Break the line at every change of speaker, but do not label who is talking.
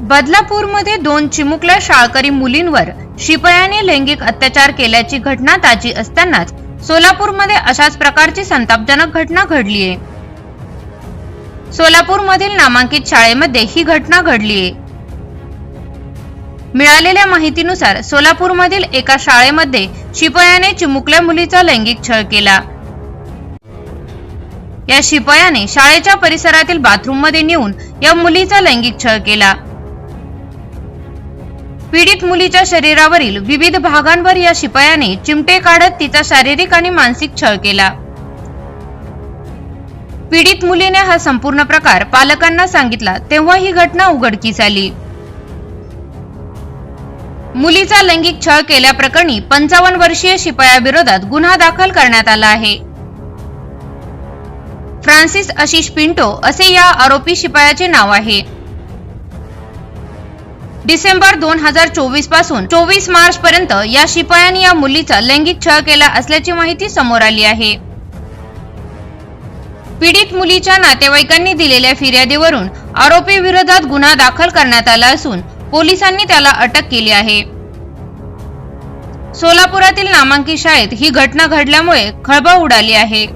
बदलापूरमध्ये दोन चिमुकल्या शाळकरी मुलींवर शिपयाने लैंगिक अत्याचार केल्याची घटना ताजी असतानाच सोलापूरमध्ये अशाच प्रकारची संतापजनक घटना घडलीय. सोलापूरमधील नामांकित शाळेमध्ये ही घटना घडलीय. मिळालेल्या माहितीनुसार सोलापूरमधील एका शाळेमध्ये शिपयाने चिमुकल्या मुलीचा लैंगिक छळ केला. या शिपयाने शाळेच्या परिसरातील बाथरूममध्ये नेऊन या मुलीचा लैंगिक छळ केला. पीडित मुलीच्या शरीरावरील विविध भागांवर या शिपायाने चिमटे काढत तिचा शारीरिक आणि मानसिक छळ केला. पीडित मुलीने हा संपूर्ण प्रकार पालकांना सांगितला तेव्हा ही घटना उघडकीस आली. मुलीचा लैंगिक छळ केल्याप्रकरणी पंचावन्न वर्षीय शिपायाविरोधात गुन्हा दाखल करण्यात आला आहे. फ्रान्सिस आशिष पिंटो असे या आरोपी शिपायाचे नाव आहे. डिसेंबर दोन हजार चोवीसपासून चोवीस मार्च पर्यंत या शिपायाने या मुलीचा लैंगिक छळ केला असल्याची माहिती समोर आली आहे. पीडित मुलीच्या नातेवाईकांनी दिलेल्या फिर्यादीवरून आरोपी विरोधात गुन्हा दाखल करण्यात आला असून पोलिसांनी त्याला अटक केली आहे. सोलापुरातील नामांकित शाळेत ही घटना घडल्यामुळे खळबळ उडाली आहे.